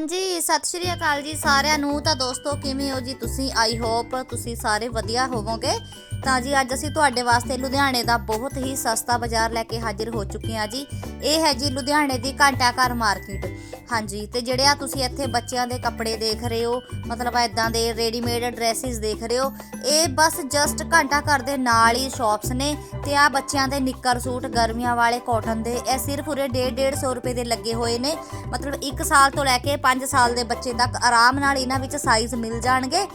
ਹਾਂਜੀ, ਸਤਿ ਸ਼੍ਰੀ ਅਕਾਲ ਜੀ ਸਾਰਿਆਂ ਨੂੰ। ਤਾਂ ਦੋਸਤੋ, ਕਿਵੇਂ ਹੋ ਜੀ ਤੁਸੀਂ? ਆਈ ਹੋਪ ਤੁਸੀਂ ਸਾਰੇ ਵਧੀਆ ਹੋਵੋਗੇ। ਤਾਂ ਜੀ, ਅੱਜ ਅਸੀਂ ਤੁਹਾਡੇ ਵਾਸਤੇ ਲੁਧਿਆਣੇ ਦਾ ਬਹੁਤ ਹੀ ਸਸਤਾ ਬਾਜ਼ਾਰ ਲੈ ਕੇ ਹਾਜ਼ਰ ਹੋ ਚੁੱਕੇ ਹਾਂ ਜੀ। ਇਹ ਹੈ ਜੀ ਲੁਧਿਆਣੇ ਦੀ ਘੰਟਾ ਘਰ ਮਾਰਕੀਟ। ਹਾਂਜੀ, ਤੇ ਜਿਹੜੇ ਆ ਤੁਸੀਂ ਇੱਥੇ ਬੱਚਿਆਂ ਦੇ ਕੱਪੜੇ ਦੇਖ ਰਹੇ ਹੋ, ਮਤਲਬ ਐਦਾਂ ਦੇ ਰੈਡੀਮੇਡ ਡਰੈਸਿਸ ਦੇਖ ਰਹੇ ਹੋ, ਇਹ ਬਸ ਜਸਟ ਘੰਟਾ ਘਰ ਦੇ ਨਾਲ ਹੀ ਸ਼ਾਪਸ ਨੇ ਤੇ ਆ ਬੱਚਿਆਂ ਦੇ ਨਿੱਕਰ ਸੂਟ, ਗਰਮੀਆਂ ਵਾਲੇ ਕਾਟਨ ਦੇ, ਇਹ ਸਿਰਫ ਉਰੇ 1.5 150 ਰੁਪਏ ਦੇ ਲੱਗੇ ਹੋਏ ਨੇ, ਮਤਲਬ 1 ਸਾਲ ਤੋਂ ਲੈ ਕੇ 5 ਸਾਲ ਦੇ ਬੱਚੇ ਤੱਕ ਆਰਾਮ ਨਾਲ ਇਹਨਾਂ ਵਿੱਚ ਸਾਈਜ਼ ਮਿਲ ਜਾਣਗੇ।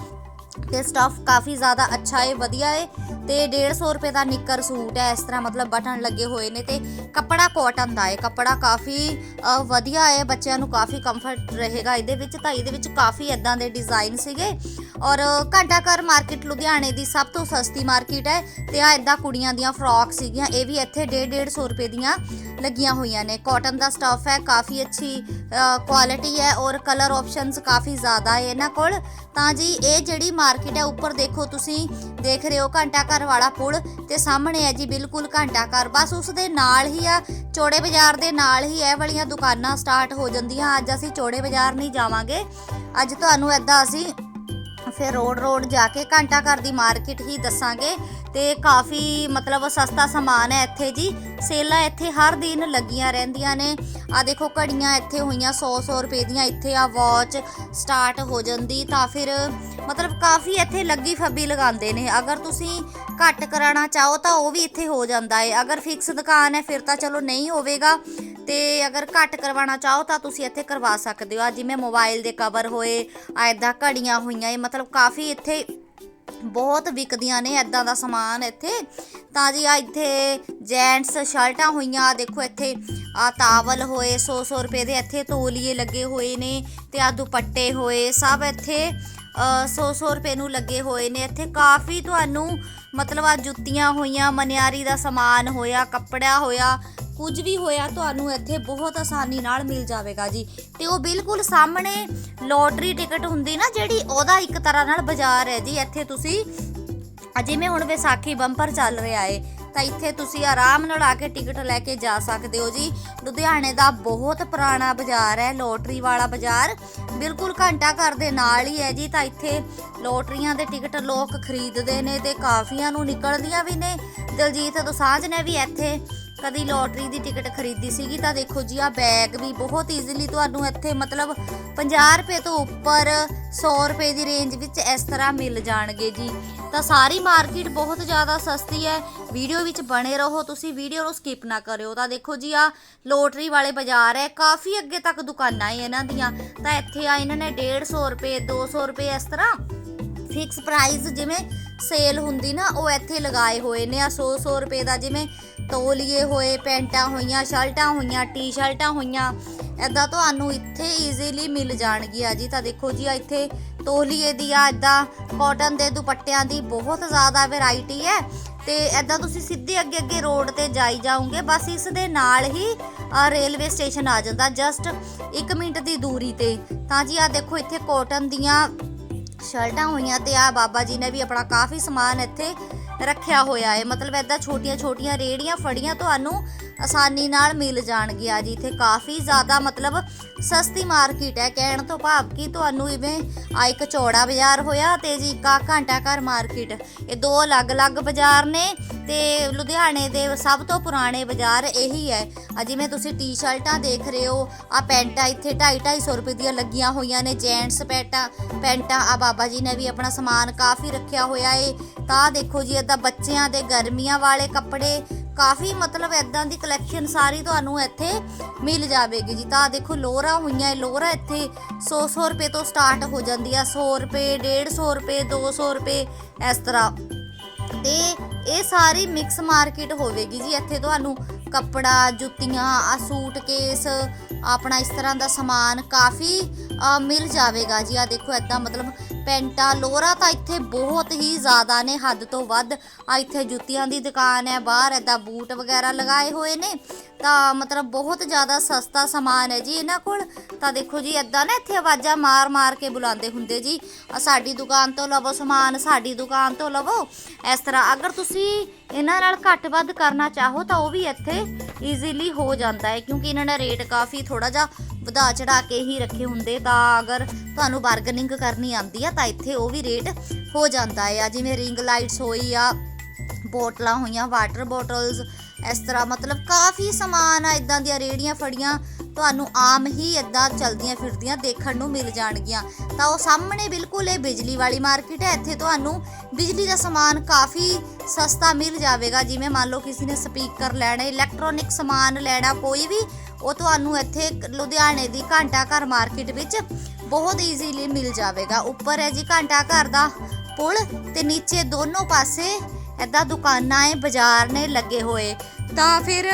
ਤੇ ਸਟਫ ਕਾਫੀ ਜ਼ਿਆਦਾ ਅੱਛਾ ਹੈ ਵਧੀਆ ਹੈ ਤੇ 150 ਰੁਪਏ ਦਾ ਨਿੱਕਰ ਸੂਟ ਹੈ, ਇਸ ਤਰ੍ਹਾਂ ਮਤਲਬ ਬਟਨ ਲੱਗੇ ਹੋਏ ਨੇ ਤੇ ਕੱਪੜਾ ਕਾਟਨ ਦਾ ਹੈ ਕੱਪੜਾ ਕਾਫੀ ਵਧੀਆ ਹੈ ਬੱਚਿਆਂ ਨੂੰ ਕਾਫੀ ਕੰਫਰਟ ਰਹੇਗਾ ਇਹਦੇ ਵਿੱਚ ਤਾਂ ਇਹਦੇ ਵਿੱਚ ਕਾਫੀ ਇਦਾਂ ਦੇ ਡਿਜ਼ਾਈਨ ਸੀਗੇ ਔਰ ਘੰਟਾ ਘਰ ਮਾਰਕੀਟ ਲੁਧਿਆਣੇ ਦੀ ਸਭ ਤੋਂ ਸਸਤੀ ਮਾਰਕੀਟ ਹੈ ਤੇ ਆ ਇਦਾਂ ਕੁੜੀਆਂ ਦੀਆਂ ਫਰੋਕ ਸੀਗੀਆਂ, ਇਹ ਵੀ ਇੱਥੇ 1.5 150 ਰੁਪਏ ਦੀਆਂ ਲੱਗੀਆਂ ਹੋਈਆਂ ਨੇ। ਕਾਟਨ ਦਾ ਸਟਫ ਹੈ, ਕਾਫੀ ਅੱਛੀ ਕੁਆਲਿਟੀ ਹੈ ਔਰ ਕਲਰ ਆਪਸ਼ਨਸ ਕਾਫੀ ਜ਼ਿਆਦਾ ਹੈ ਇਹਨਾਂ ਕੋਲ। ਤਾਂ ਜੀ, ਇਹ ਜਿਹੜੀ ਮਾਰਕੀਟ ਹੈ, ਉੱਪਰ ਦੇਖੋ ਤੁਸੀਂ, ਦੇਖ ਰਹੇ ਹੋ ਘੰਟਾ ਘਰ ਵਾਲਾ ਪੁਲ ਤੇ ਸਾਹਮਣੇ ਹੈ ਜੀ, ਬਿਲਕੁਲ ਘੰਟਾ ਘਰ। ਬਸ ਉਸ ਦੇ ਨਾਲ ਹੀ ਆ, ਚੌੜੇ ਬਾਜ਼ਾਰ ਦੇ ਨਾਲ ਹੀ ਇਹ ਵਾਲੀਆਂ ਦੁਕਾਨਾਂ ਸਟਾਰਟ ਹੋ ਜਾਂਦੀਆਂ। ਅੱਜ ਅਸੀਂ ਚੌੜੇ ਬਾਜ਼ਾਰ ਨਹੀਂ ਜਾਵਾਂਗੇ। ਅੱਜ ਤੁਹਾਨੂੰ ਐਦਾਂ ਅਸੀਂ ਫਿਰ ਰੋਡ ਰੋਡ ਜਾ ਕੇ ਘੰਟਾ ਘਰ ਦੀ ਮਾਰਕੀਟ ਹੀ ਦੱਸਾਂਗੇ। ਤੇ ਕਾਫੀ ਮਤਲਬ ਸਸਤਾ ਸਮਾਨ ਹੈ ਇੱਥੇ ਜੀ। ਸੇਲਾਂ ਇੱਥੇ ਹਰ ਦਿਨ ਲੱਗੀਆਂ ਰਹਿੰਦੀਆਂ ਨੇ। ਆ ਦੇਖੋ ਘੜੀਆਂ ਇੱਥੇ ਹੋਈਆਂ 100 100 ਰੁਪਏ ਦੀਆਂ ਇੱਥੇ ਆ ਵਾਚ ਸਟਾਰਟ ਹੋ ਜਾਂਦੀ। ਤਾਂ ਫਿਰ ਮਤਲਬ ਕਾਫੀ ਇੱਥੇ ਲੱਗੀ ਫੱਬੀ ਲਗਾਉਂਦੇ ਨੇ। ਅਗਰ ਤੁਸੀਂ ਘੱਟ ਕਰਾਉਣਾ ਚਾਹੋ ਤਾਂ ਉਹ ਵੀ ਇੱਥੇ ਹੋ ਜਾਂਦਾ ਹੈ। ਅਗਰ ਫਿਕਸ ਦੁਕਾਨ ਹੈ, ਫਿਰ ਤਾਂ ਚਲੋ ਨਹੀਂ ਹੋਵੇਗਾ। ਤੇ ਅਗਰ ਘੱਟ ਕਰਵਾਉਣਾ ਚਾਹੋ ਤਾਂ ਤੁਸੀਂ ਇੱਥੇ ਕਰਵਾ ਸਕਦੇ ਹੋ। ਆ ਜਿਵੇਂ ਮੋਬਾਈਲ ਦੇ ਕਵਰ ਹੋਏ ਆ ਇਦਾਂ ਘੜੀਆਂ ਹੋਈਆਂ, ਇਹ ਮਤਲਬ ਕਾਫੀ ਇੱਥੇ ਬਹੁਤ ਵਿਕਦੀਆਂ ਨੇ ਐਦਾਂ ਦਾ ਸਮਾਨ ਇੱਥੇ। ਤਾਂ ਜੀ ਆ ਇੱਥੇ ਜੈਂਟਸ ਸ਼ਰਟਾਂ ਹੋਈਆਂ ਦੇਖੋ ਇੱਥੇ ਆ ਤਾਵਲ ਹੋਏ 100 100 ਰੁਪਏ ਦੇ ਇੱਥੇ ਤੋਲੀਏ ਲੱਗੇ ਹੋਏ ਨੇ ਤੇ ਆ ਦੁਪੱਟੇ ਹੋਏ, ਸਭ ਇੱਥੇ 100 100 ਰੁਪਏ ਨੂੰ ਲੱਗੇ ਹੋਏ ਨੇ। ਇੱਥੇ ਕਾਫੀ ਤੁਹਾਨੂੰ ਮਤਲਬ ਆ ਜੁੱਤੀਆਂ ਹੋਈਆਂ, ਮਨਿਆਰੀ ਦਾ ਸਮਾਨ ਹੋਇਆ, ਕੱਪੜਾ ਹੋਇਆ ਕੁਝ ਵੀ ਹੋਇਆ ਤੁਹਾਨੂੰ ਇੱਥੇ ਬਹੁਤ ਆਸਾਨੀ ਨਾਲ ਮਿਲ ਜਾਵੇਗਾ ਜੀ। ਤੇ ਉਹ ਬਿਲਕੁਲ ਸਾਹਮਣੇ ਲੋਟਰੀ ਟਿਕਟ ਹੁੰਦੀ ਨਾ, ਜਿਹੜੀ ਉਹਦਾ ਇੱਕ ਤਰ੍ਹਾਂ ਨਾਲ ਬਾਜ਼ਾਰ ਹੈ ਜੀ। ਇੱਥੇ ਤੁਸੀਂ ਜਿਵੇਂ ਹੁਣ ਵਿਸਾਖੀ ਬੰਪਰ ਚੱਲ ਰਿਹਾ ਏ, ਤਾਂ ਇੱਥੇ ਤੁਸੀਂ ਆਰਾਮ ਨਾਲ ਆ ਕੇ ਟਿਕਟ ਲੈ ਕੇ ਜਾ ਸਕਦੇ ਹੋ ਜੀ। ਲੁਧਿਆਣੇ ਦਾ ਬਹੁਤ ਪੁਰਾਣਾ ਬਾਜ਼ਾਰ ਹੈ, ਲੋਟਰੀ ਵਾਲਾ ਬਾਜ਼ਾਰ। ਬਿਲਕੁਲ ਘੰਟਾ ਘਰ ਦੇ ਨਾਲ ਹੀ ਹੈ ਜੀ। ਤਾਂ ਇੱਥੇ ਲੋਟਰੀਆਂ ਦੇ ਟਿਕਟ ਲੋਕ ਖਰੀਦਦੇ ਨੇ ਤੇ ਕਾਫੀਆਂ ਨੂੰ ਨਿਕਲਦੀਆਂ ਵੀ ਨੇ। ਦਲਜੀਤ ਦੋਸਾਂਝ ਨੇ ਵੀ ਇੱਥੇ ਕਦੀ ਲੋਟਰੀ ਦੀ ਟਿਕਟ ਖਰੀਦੀ ਸੀਗੀ, ਤਾਂ ਦੇਖੋ ਜੀ ਆ ਬੈਗ ਵੀ ਬਹੁਤ ਈਜ਼ੀਲੀ ਤੁਹਾਨੂੰ ਇੱਥੇ ਮਤਲਬ 50 ਰੁਪਏ ਤੋਂ ਉੱਪਰ 100 ਰੁਪਏ ਦੀ ਰੇਂਜ ਵਿੱਚ ਇਸ ਤਰ੍ਹਾਂ ਮਿਲ ਜਾਣਗੇ ਜੀ। ਤਾਂ ਸਾਰੀ ਮਾਰਕੀਟ ਬਹੁਤ ਜ਼ਿਆਦਾ ਸਸਤੀ ਹੈ। ਵੀਡੀਓ ਵਿੱਚ ਬਣੇ ਰਹੋ, ਤੁਸੀਂ ਵੀਡੀਓ ਨੂੰ ਸਕਿਪ ਨਾ ਕਰਿਓ। ਤਾਂ ਦੇਖੋ ਜੀ ਆ ਲੋਟਰੀ ਵਾਲੇ ਬਾਜ਼ਾਰ ਹੈ, ਕਾਫੀ ਅੱਗੇ ਤੱਕ ਦੁਕਾਨਾਂ ਹੈ ਇਹਨਾਂ ਦੀਆਂ। ਤਾਂ ਇੱਥੇ ਆ ਇਹਨਾਂ ਨੇ 150 ਰੁਪਏ 200 ਰੁਪਏ ਇਸ ਤਰ੍ਹਾਂ ਫਿਕਸ ਪ੍ਰਾਈਸ ਜਿਵੇਂ ਸੇਲ ਹੁੰਦੀ ਨਾ, ਉਹ ਇੱਥੇ ਲਗਾਏ ਹੋਏ ਨੇ। ਆ 100 100 ਰੁਪਏ ਦਾ ਜਿਵੇਂ ਤੌਲੀਏ ਹੋਏ, ਪੈਂਟਾਂ ਹੋਈਆਂ, ਸ਼ਰਟਾਂ ਹੋਈਆਂ, ਟੀ-ਸ਼ਰਟਾਂ ਹੋਈਆਂ ਐਦਾਂ ਤੁਹਾਨੂੰ ਇੱਥੇ ਈਜ਼ੀਲੀ ਮਿਲ ਜਾਣਗੀਆਂ ਜੀ। ਤਾਂ ਦੇਖੋ ਜੀ ਇੱਥੇ ਤੋਲੀਏ ਦੀ ਆ ਐਦਾਂ ਕਾਟਨ ਦੇ ਦੁਪੱਟਿਆਂ ਦੀ ਬਹੁਤ ਜ਼ਿਆਦਾ ਵੈਰਾਈਟੀ ਹੈ। ਤੇ ਐਦਾਂ ਤੁਸੀਂ ਸਿੱਧੇ ਅੱਗੇ ਅੱਗੇ ਰੋਡ ਤੇ ਜਾਈ ਜਾਓਗੇ, ਬਸ ਇਸ ਦੇ ਨਾਲ ਹੀ ਰੇਲਵੇ ਸਟੇਸ਼ਨ ਆ ਜਾਂਦਾ ਜਸਟ 1 ਮਿੰਟ ਦੀ ਦੂਰੀ ਤੇ। ਤਾਂ ਜੀ ਆ ਦੇਖੋ ਇੱਥੇ ਕਾਟਨ ਦੀਆਂ ਸ਼ਰਟਾਂ ਹੋਈਆਂ ਤੇ ਆ ਬਾਬਾ ਜੀ ਨੇ ਵੀ ਆਪਣਾ ਕਾਫੀ ਸਮਾਨ ਇੱਥੇ ਰੱਖਿਆ ਹੋਇਆ ਹੈ। ਮਤਲਬ ਐਦਾਂ ਛੋਟੀਆਂ ਛੋਟੀਆਂ ਰੇੜੀਆਂ ਫੜੀਆਂ ਤੁਹਾਨੂੰ ਆਸਾਨੀ ਨਾਲ ਮਿਲ ਜਾਣਗੀਆਂ ਜੀ ਇੱਥੇ ਕਾਫੀ ਜ਼ਿਆਦਾ ਮਤਲਬ ਸਸਤੀ ਮਾਰਕੀਟ ਹੈ। ਕਹਿਣ ਤੋਂ ਭਾਵ ਕਿ ਤੁਹਾਨੂੰ ਇਵੇਂ ਆ ਇੱਕ ਚੌੜਾ ਬਾਜ਼ਾਰ ਹੋਇਆ ਤੇ ਜੀ ਇੱਕ ਆ ਘੰਟਾ ਘਰ ਮਾਰਕੀਟ। ਇਹ ਦੋ ਅਲੱਗ-ਅਲੱਗ ਬਾਜ਼ਾਰ ਨੇ ਤੇ ਲੁਧਿਆਣੇ ਦੇ ਸਭ ਤੋਂ ਪੁਰਾਣੇ ਬਾਜ਼ਾਰ ਇਹੀ ਹੈ। ਜਿਵੇਂ ਤੁਸੀਂ ਟੀ-ਸ਼ਰਟਾਂ ਦੇਖ ਰਹੇ ਹੋ, ਆ ਪੈਂਟਾਂ ਇੱਥੇ 2.5 ਰੁਪਏ ਦੀਆਂ ਲੱਗੀਆਂ ਹੋਈਆਂ ਨੇ, ਜੈਂਟਸ ਪੈਂਟਾਂ ਪੈਂਟਾਂ, ਆ ਬਾਬਾ ਜੀ ਨੇ ਵੀ ਆਪਣਾ ਸਮਾਨ ਕਾਫੀ ਰੱਖਿਆ ਹੋਇਆ ਏ। ਤਾਂ ਦੇਖੋ ਜੀ ਏਦਾਂ ਬੱਚਿਆਂ ਦੇ ਗਰਮੀਆਂ ਵਾਲੇ ਕੱਪੜੇ ਕਾਫੀ ਮਤਲਬ ਐਦਾਂ ਦੀ ਕਲੈਕਸ਼ਨ ਸਾਰੀ ਤੁਹਾਨੂੰ ਇੱਥੇ ਮਿਲ ਜਾਵੇਗੀ ਜੀ। ਤਾਂ ਦੇਖੋ ਲੋਰਾ ਹੋਈਆਂ, ਇਹ ਲੋਰਾ ਇੱਥੇ 100-100 ਰੁਪਏ ਤੋਂ ਸਟਾਰਟ ਹੋ ਜਾਂਦੀ ਆ। 100 ਰੁਪਏ 150 ਰੁਪਏ 200 ਰੁਪਏ ਇਸ ਤਰ੍ਹਾਂ। ਤੇ ਇਹ ਸਾਰੀ ਮਿਕਸ ਮਾਰਕੀਟ ਹੋਵੇਗੀ ਜੀ। ਇੱਥੇ ਤੁਹਾਨੂੰ ਕੱਪੜਾ, ਜੁੱਤੀਆਂ, ਆ ਸੂਟ ਕੇਸ ਆਪਣਾ ਇਸ ਤਰ੍ਹਾਂ ਦਾ ਸਮਾਨ ਕਾਫੀ ਮਿਲ ਜਾਵੇਗਾ ਜੀ। ਆ ਦੇਖੋ ਐਦਾਂ ਮਤਲਬ ਪੈਂਟਾ ਲੋਰਾ ਤਾਂ ਇੱਥੇ ਬਹੁਤ ਹੀ ਜ਼ਿਆਦਾ ਨੇ, ਹੱਦ ਤੋਂ ਵੱਧ ਆ ਇੱਥੇ ਜੁੱਤੀਆਂ ਦੀ ਦੁਕਾਨ ਹੈ, ਬਾਹਰ ਐਦਾਂ ਬੂਟ ਵਗੈਰਾ ਲਗਾਏ ਹੋਏ ਨੇ। ਤਾਂ ਮਤਲਬ ਬਹੁਤ ਜ਼ਿਆਦਾ ਸਸਤਾ ਸਮਾਨ ਹੈ ਜੀ ਇਹਨਾਂ ਕੋਲ। ਤਾਂ ਦੇਖੋ ਜੀ ਐਦਾਂ ਨਾ ਇੱਥੇ ਆਵਾਜ਼ਾਂ ਮਾਰ ਮਾਰ ਕੇ ਬੁਲਾਉਂਦੇ ਹੁੰਦੇ ਜੀ। ਆ ਸਾਡੀ ਦੁਕਾਨ ਤੋਂ ਲਵੋ ਸਮਾਨ, ਸਾਡੀ ਦੁਕਾਨ ਤੋਂ ਲਵੋ। ਇਸ ਤਰ੍ਹਾਂ ਅਗਰ ਤੁਸੀਂ ਇਹਨਾਂ ਨਾਲ ਘੱਟ ਵੱਧ ਕਰਨਾ ਚਾਹੋ ਤਾਂ ਉਹ ਵੀ ਇੱਥੇ ਈਜ਼ੀਲੀ ਹੋ ਜਾਂਦਾ ਹੈ, ਕਿਉਂਕਿ ਇਹਨਾਂ ਦਾ ਰੇਟ ਕਾਫੀ ਥੋੜਾ ਜਿਹਾ ਵਧਾ ਚੜਾ ਕੇ ਹੀ ਰੱਖੇ ਹੁੰਦੇ, ਤਾਂ ਅਗਰ ਤੁਹਾਨੂੰ ਬਾਰਗਨਿੰਗ ਕਰਨੀ ਆਉਂਦੀ ਆ, ਤਾਂ ਇੱਥੇ ਉਹ ਵੀ ਰੇਟ ਹੋ ਜਾਂਦਾ ਆ। ਜਿਵੇਂ ਰਿੰਗ ਲਾਈਟਸ ਹੋਈ ਆ, ਬੋਟਲਾਂ ਹੋਈਆਂ ਵਾਟਰ ਬੋਟਲਸ ਇਸ ਤਰ੍ਹਾਂ ਮਤਲਬ ਕਾਫੀ ਸਮਾਨ ਆ, ਇਦਾਂ ਦੀਆਂ ਰੇੜੀਆਂ ਫੜੀਆਂ, ਤੁਹਾਨੂੰ ਆਮ ਹੀ ਇਦਾਂ ਚਲਦੀਆਂ ਫਿਰਦੀਆਂ ਦੇਖਣ ਨੂੰ ਮਿਲ ਜਾਣਗੀਆਂ। ਤਾਂ ਉਹ ਸਾਹਮਣੇ ਬਿਲਕੁਲ ਇਹ ਬਿਜਲੀ ਵਾਲੀ ਮਾਰਕੀਟ ਹੈ ਇੱਥੇ ਤੁਹਾਨੂੰ ਬਿਜਲੀ ਦਾ ਸਮਾਨ ਕਾਫੀ ਸਸਤਾ ਮਿਲ ਜਾਵੇਗਾ। ਜਿਵੇਂ ਮੰਨ ਲਓ ਕਿਸੇ ਨੇ ਸਪੀਕਰ ਲੈਣਾ ਇਲੈਕਟ੍ਰੋਨਿਕ ਸਮਾਨ ਲੈਣਾ, ਕੋਈ ਵੀ ਉਹ ਤੁਹਾਨੂੰ ਇੱਥੇ ਲੁਧਿਆਣੇ ਦੀ ਘੰਟਾ ਘਰ ਮਾਰਕੀਟ ਵਿੱਚ ਬਹੁਤ ਈਜ਼ੀਲੀ ਮਿਲ ਜਾਵੇਗਾ। ਉੱਪਰ ਹੈ ਜੀ ਘੰਟਾ ਘਰ ਦਾ ਪੁਲ ਤੇ ਨੀਚੇ ਦੋਨੋਂ ਪਾਸੇ ਏਦਾਂ ਦੁਕਾਨਾਂ ਏ, ਬਾਜ਼ਾਰ ਨੇ ਲੱਗੇ ਹੋਏ। ਤਾਂ ਫਿਰ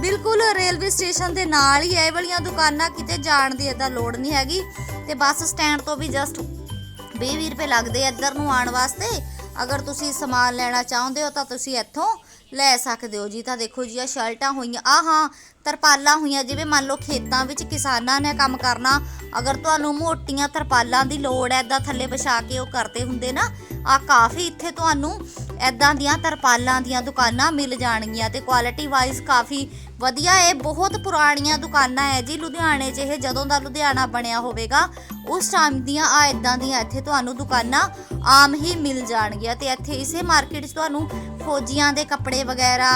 ਬਿਲਕੁਲ ਰੇਲਵੇ ਸਟੇਸ਼ਨ ਦੇ ਨਾਲ ਹੀ ਇਹ ਵਾਲੀਆਂ ਦੁਕਾਨਾਂ ਕਿਤੇ ਜਾਣ ਦੀ ਏਦਾਂ ਲੋੜ ਨਹੀਂ ਹੈਗੀ। ਤੇ ਬੱਸ ਸਟੈਂਡ ਤੋਂ ਵੀ ਜਸਟ 20 ਰੁਪਏ ਲੱਗਦੇ ਇੱਧਰ ਨੂੰ ਆਉਣ ਵਾਸਤੇ। ਅਗਰ ਤੁਸੀਂ ਸਮਾਨ ਲੈਣਾ ਚਾਹੁੰਦੇ ਹੋ ਤਾਂ ਤੁਸੀਂ ਇੱਥੋਂ ਲੈ ਸਕਦੇ ਹੋ ਜੀ। ਤਾਂ ਦੇਖੋ ਜੀ ਆ ਸ਼ਰਟਾਂ ਹੋਈਆਂ ਆ ਹਾਂ, ਤਰਪਾਲਾਂ ਹੋਈਆਂ, ਜਿਵੇਂ ਮੰਨ ਲਓ ਖੇਤਾਂ ਵਿੱਚ ਕਿਸਾਨਾਂ ਨੇ ਕੰਮ ਕਰਨਾ। ਅਗਰ ਤੁਹਾਨੂੰ ਮੋਟੀਆਂ ਤਰਪਾਲਾਂ ਦੀ ਲੋੜ ਹੈ ਇਦਾਂ ਥੱਲੇ ਵਿਛਾ ਕੇ ਉਹ ਕਰਦੇ ਹੁੰਦੇ ਨਾ ਆ ਕਾਫੀ ਇੱਥੇ ਤੁਹਾਨੂੰ ਐਦਾਂ ਦੀਆਂ ਤਰਪਾਲਾਂ ਦੀਆਂ ਦੁਕਾਨਾਂ ਮਿਲ ਜਾਣਗੀਆਂ ਤੇ ਕੁਆਲਿਟੀ ਵਾਈਜ਼ ਕਾਫੀ ਵਧੀਆ ਇਹ ਬਹੁਤ ਪੁਰਾਣੀਆਂ ਦੁਕਾਨਾਂ ਹੈ ਜੀ। ਲੁਧਿਆਣੇ 'ਚ ਇਹ ਜਦੋਂ ਦਾ ਲੁਧਿਆਣਾ ਬਣਿਆ ਹੋਵੇਗਾ, ਉਸ ਟਾਈਮ ਦੀਆਂ ਆ ਇਦਾਂ ਦੀਆਂ ਇੱਥੇ ਤੁਹਾਨੂੰ ਦੁਕਾਨਾਂ ਆਮ ਹੀ ਮਿਲ ਜਾਣਗੀਆਂ ਤੇ ਇੱਥੇ ਇਸੇ ਮਾਰਕੀਟ 'ਚ ਤੁਹਾਨੂੰ ਫੌਜੀਆਂ ਦੇ ਕੱਪੜੇ ਵਗੈਰਾ,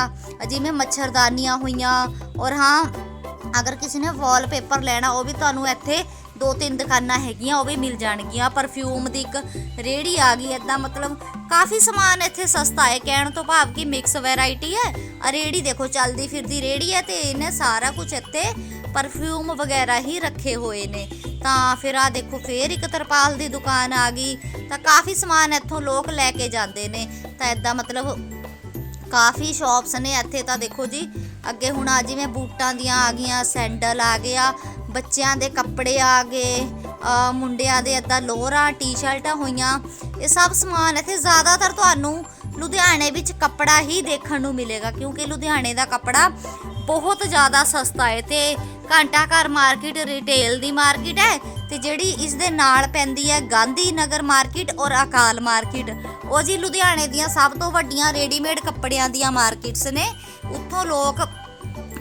ਜਿਵੇਂ ਮੱਛਰਦਾਨੀਆਂ ਹੋਈਆਂ ਔਰ ਹਾਂ, ਅਗਰ ਕਿਸੇ ਨੇ ਵਾਲਪੇਪਰ ਲੈਣਾ ਉਹ ਵੀ ਤੁਹਾਨੂੰ ਇੱਥੇ ਦੋ ਤਿੰਨ ਦੁਕਾਨਾਂ ਹੈਗੀਆਂ, ਉਹ ਵੀ ਮਿਲ ਜਾਣਗੀਆਂ। ਪਰਫਿਊਮ ਦੀ ਇੱਕ ਰੇੜੀ ਆ ਗਈ, ਏਦਾਂ ਮਤਲਬ ਕਾਫੀ ਸਮਾਨ ਇੱਥੇ ਸਸਤਾ ਹੈ। ਕਹਿਣ ਤੋਂ ਭਾਵ ਕਿ ਮਿਕਸ ਵੈਰਾਈਟੀ ਹੈ। ਆ ਰੇੜੀ ਦੇਖੋ, ਚੱਲਦੀ ਫਿਰਦੀ ਰੇੜੀ ਹੈ ਤੇ ਇਹਨੇ ਸਾਰਾ ਕੁਝ ਇੱਥੇ ਪਰਫਿਊਮ ਵਗੈਰਾ ਹੀ ਰੱਖੇ ਹੋਏ ਨੇ। ਤਾਂ ਫਿਰ ਆ ਦੇਖੋ, ਫੇਰ ਇੱਕ ਤਰਪਾਲ ਦੀ ਦੁਕਾਨ ਆ ਗਈ। ਤਾਂ ਕਾਫੀ ਸਮਾਨ ਇੱਥੋਂ ਲੋਕ ਲੈ ਕੇ ਜਾਂਦੇ ਨੇ। ਤਾਂ ਏਦਾਂ ਮਤਲਬ ਕਾਫੀ ਸ਼ਾਪਸ ਨੇ ਇੱਥੇ ਤਾਂ ਦੇਖੋ ਜੀ। ਅੱਗੇ ਹੁਣ ਆ ਜਿਵੇਂ ਬੂਟਾਂ ਦੀਆਂ ਆ ਗਈਆਂ, ਸੈਂਡਲ ਆ ਗਿਆ ਬੱਚਿਆਂ ਦੇ ਕੱਪੜੇ ਆ ਗਏ ਮੁੰਡਿਆਂ ਦੇ ਏਦਾਂ ਲੋਅਰਾਂ ਟੀ-ਸ਼ਰਟਾਂ ਹੋਈਆਂ। ਇਹ ਸਭ ਸਮਾਨ ਇੱਥੇ ਜ਼ਿਆਦਾਤਰ ਤੁਹਾਨੂੰ ਲੁਧਿਆਣੇ ਵਿੱਚ ਕੱਪੜਾ ਹੀ ਦੇਖਣ ਨੂੰ ਮਿਲੇਗਾ, ਕਿਉਂਕਿ ਲੁਧਿਆਣੇ ਦਾ ਕੱਪੜਾ ਬਹੁਤ ਜ਼ਿਆਦਾ ਸਸਤਾ ਹੈ ਤੇ ਘੰਟਾ ਘਰ ਮਾਰਕੀਟ ਰਿਟੇਲ ਦੀ ਮਾਰਕੀਟ ਹੈ ਤੇ ਜਿਹੜੀ ਇਸ ਦੇ ਨਾਲ ਪੈਂਦੀ ਹੈ ਗਾਂਧੀ ਨਗਰ ਮਾਰਕੀਟ ਔਰ ਅਕਾਲ ਮਾਰਕੀਟ। ਉਹ ਜੀ ਲੁਧਿਆਣੇ ਦੀਆਂ ਸਭ ਤੋਂ ਵੱਡੀਆਂ ਰੈਡੀਮੇਡ ਕੱਪੜਿਆਂ ਦੀਆਂ ਮਾਰਕੀਟਸ ਨੇ। ਉੱਥੋਂ ਲੋਕ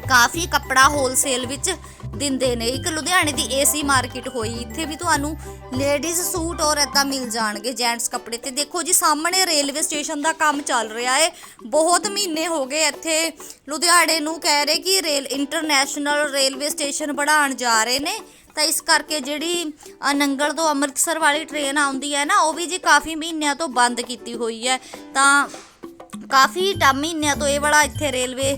ਕਾਫੀ ਕੱਪੜਾ ਹੋਲਸੇਲ ਵਿੱਚ ਦਿੰਦੇ ਨੇ। ਇੱਕ ਲੁਧਿਆਣੇ ਦੀ ਏਸੀ ਮਾਰਕੀਟ ਹੋਈ। ਇੱਥੇ ਵੀ ਤੁਹਾਨੂੰ ਲੇਡੀਜ਼ ਸੂਟ ਔਰ ਏਦਾਂ ਮਿਲ ਜਾਣਗੇ ਜੈਂਟਸ ਕੱਪੜੇ। ਤੇ ਦੇਖੋ ਜੀ, ਸਾਹਮਣੇ ਰੇਲਵੇ ਸਟੇਸ਼ਨ ਦਾ ਕੰਮ ਚੱਲ ਰਿਹਾ ਏ। ਬਹੁਤ ਮਹੀਨੇ ਹੋ ਗਏ ਇੱਥੇ ਲੁਧਿਆਣੇ ਨੂੰ ਕਹਿ ਰਹੇ ਕਿ ਰੇਲ ਇੰਟਰਨੈਸ਼ਨਲ ਰੇਲਵੇ ਸਟੇਸ਼ਨ ਬਣਾਉਣ ਜਾ ਰਹੇ ਨੇ। ਤਾਂ ਇਸ ਕਰਕੇ ਜਿਹੜੀ ਨੰਗਲ ਤੋਂ ਅੰਮ੍ਰਿਤਸਰ ਵਾਲੀ ਟ੍ਰੇਨ ਆਉਂਦੀ ਹੈ ਨਾ, ਉਹ ਵੀ ਜੀ ਕਾਫੀ ਮਹੀਨਿਆਂ ਤੋਂ ਬੰਦ ਕੀਤੀ ਹੋਈ ਹੈ। ਤਾਂ ਕਾਫੀ ਟਾ, ਮਹੀਨਿਆਂ ਤੋਂ ਇਹ ਵਾਲਾ ਇੱਥੇ ਰੇਲਵੇ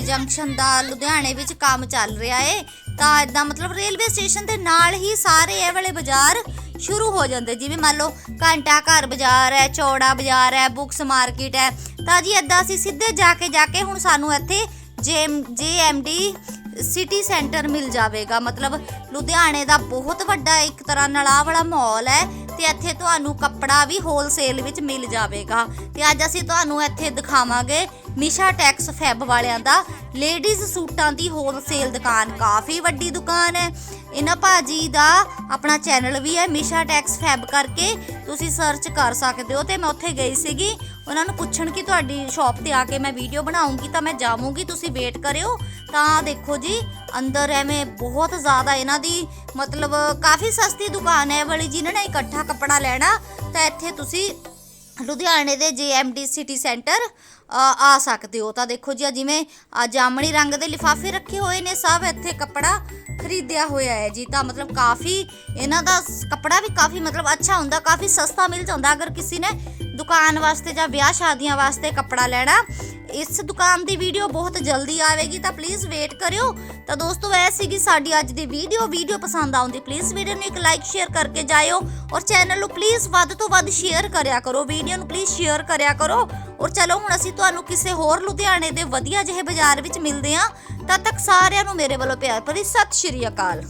ਜੰਕਸ਼ਨ ਦਾ ਲੁਧਿਆਣੇ ਵਿੱਚ ਕੰਮ ਚੱਲ ਰਿਹਾ ਏ। ਤਾਂ ਇਦਾਂ ਮਤਲਬ ਰੇਲਵੇ ਸਟੇਸ਼ਨ ਦੇ ਨਾਲ ਹੀ ਸਾਰੇ ਇਹ ਵਾਲੇ ਬਾਜ਼ਾਰ ਸ਼ੁਰੂ ਹੋ ਜਾਂਦੇ। ਜਿਵੇਂ ਮੰਨ ਲਓ ਘੰਟਾ ਘਰ ਬਾਜ਼ਾਰ ਹੈ, ਚੌੜਾ ਬਾਜ਼ਾਰ ਹੈ, ਬੁੱਕਸ ਮਾਰਕੀਟ ਹੈ। ਤਾਂ ਜੀ ਇਦਾਂ ਅਸੀਂ ਸਿੱਧੇ ਜਾ ਕੇ ਜਾ ਕੇ ਹੁਣ ਸਾਨੂੰ ਇੱਥੇ ਜੇਐਮ ਜੇਐਮਡੀ ਸਿਟੀ ਸੈਂਟਰ ਮਿਲ ਜਾਵੇਗਾ। ਮਤਲਬ ਲੁਧਿਆਣੇ ਦਾ ਬਹੁਤ ਵੱਡਾ ਇੱਕ ਤਰ੍ਹਾਂ ਨਾਲ ਆਹ ਵਾਲਾ ਮਾਲ ਹੈ। ਤੇ ਇੱਥੇ ਤੁਹਾਨੂੰ ਕੱਪੜਾ ਵੀ ਹੋਲਸੇਲ ਵਿੱਚ ਮਿਲ ਜਾਵੇਗਾ। ਤੇ ਅੱਜ ਅਸੀਂ ਤੁਹਾਨੂੰ ਇੱਥੇ ਦਿਖਾਵਾਂਗੇ ਮਿਸ਼ਾ ਟੈਕਸ ਫੈਬ ਵਾਲਿਆਂ ਦਾ। ਲੇਡੀਜ਼ ਸੂਟਾਂ ਦੀ ਹੋਲਸੇਲ ਦੁਕਾਨ ਕਾਫੀ ਵੱਡੀ ਦੁਕਾਨ ਹੈ। ਇਹਨਾਂ ਭਾਜੀ ਦਾ ਆਪਣਾ ਚੈਨਲ ਵੀ ਹੈ ਮਿਸ਼ਾ ਟੈਕਸ ਫੈਬ ਕਰਕੇ। ਤੁਸੀਂ ਸਰਚ ਕਰ ਸਕਦੇ ਹੋ ਤੇ ਮੈਂ ਉੱਥੇ ਗਈ ਸੀਗੀ। ਉਹਨਾਂ ਨੂੰ ਪੁੱਛਣ ਕਿ ਤੁਹਾਡੀ ਸ਼ਾਪ ਤੇ ਆ ਕੇ ਮੈਂ ਵੀਡੀਓ ਬਣਾਉਂਗੀ ਤਾਂ ਮੈਂ ਜਾਵਾਂਗੀ, ਤੁਸੀਂ ਵੇਟ ਕਰਿਓ। ਤਾਂ ਦੇਖੋ ਜੀ ਅੰਦਰ ਐਵੇਂ ਬਹੁਤ ਜ਼ਿਆਦਾ ਇਹਨਾਂ ਦੀ ਮਤਲਬ ਕਾਫੀ ਸਸਤੀ ਦੁਕਾਨ ਹੈ ਵਾਲੀ, ਜਿਨ੍ਹਾਂ ਨੇ ਇਕੱਠਾ ਕੱਪੜਾ ਲੈਣਾ, ਤਾਂ ਇੱਥੇ ਤੁਸੀਂ ਲੁਧਿਆਣੇ ਦੇ ਜੀਐਮਡੀ ਸਿਟੀ ਸੈਂਟਰ ਆ ਸਕਦੇ ਹੋ। ਤਾਂ ਦੇਖੋ ਜੀ ਜਿਵੇਂ ਜਾਮਣੀ ਰੰਗ ਦੇ ਲਿਫਾਫੇ ਰੱਖੇ ਹੋਏ ਨੇ, ਸਭ ਇੱਥੇ ਕੱਪੜਾ ਖਰੀਦਿਆ ਹੋਇਆ ਹੈ ਜੀ। ਤਾਂ ਮਤਲਬ ਕਾਫੀ ਇਹਨਾਂ ਦਾ ਕੱਪੜਾ ਵੀ ਕਾਫੀ ਮਤਲਬ ਅੱਛਾ ਹੁੰਦਾ, ਕਾਫੀ ਸਸਤਾ ਮਿਲ ਜਾਂਦਾ। ਅਗਰ ਕਿਸੇ ਨੇ ਦੁਕਾਨ ਵਾਸਤੇ ਜਾਂ ਵਿਆਹ ਸ਼ਾਦੀਆਂ ਵਾਸਤੇ ਕੱਪੜਾ ਲੈਣਾ, ਇਸ ਦੁਕਾਨ ਦੀ ਵੀਡੀਓ ਬਹੁਤ ਜਲਦੀ ਆਵੇਗੀ, ਤਾਂ ਪਲੀਜ਼ ਵੇਟ ਕਰਿਓ। ਤਾਂ ਦੋਸਤੋ, ਇਹ ਸੀਗੀ ਸਾਡੀ ਅੱਜ ਦੀ ਵੀਡੀਓ। ਵੀਡੀਓ ਪਸੰਦ ਆਉਂਦੀ ਪਲੀਜ਼ ਵੀਡੀਓ ਨੂੰ ਇੱਕ ਲਾਈਕ ਸ਼ੇਅਰ ਕਰਕੇ ਜਾਇਓ। ਔਰ ਚੈਨਲ ਨੂੰ ਪਲੀਜ਼ ਵੱਧ ਤੋਂ ਵੱਧ ਸ਼ੇਅਰ ਕਰਿਆ ਕਰੋ। ਵੀਡੀਓ ਨੂੰ ਪਲੀਜ਼ ਸ਼ੇਅਰ ਕਰਿਆ ਕਰੋ। ਔਰ ਚਲੋ ਹੁਣ ਅਸੀਂ ਤੁਹਾਨੂੰ ਕਿਸੇ ਹੋਰ ਲੁਧਿਆਣੇ ਦੇ ਵਧੀਆ ਜਿਹੇ ਬਾਜ਼ਾਰ ਵਿੱਚ ਮਿਲਦੇ ਹਾਂ, ਤਦ ਤੱਕ ਸਾਰਿਆਂ ਨੂੰ ਮੇਰੇ ਵੱਲੋਂ ਪਿਆਰ ਭਰੀ ਸਤਿ ਸ਼੍ਰੀ ਅਕਾਲ।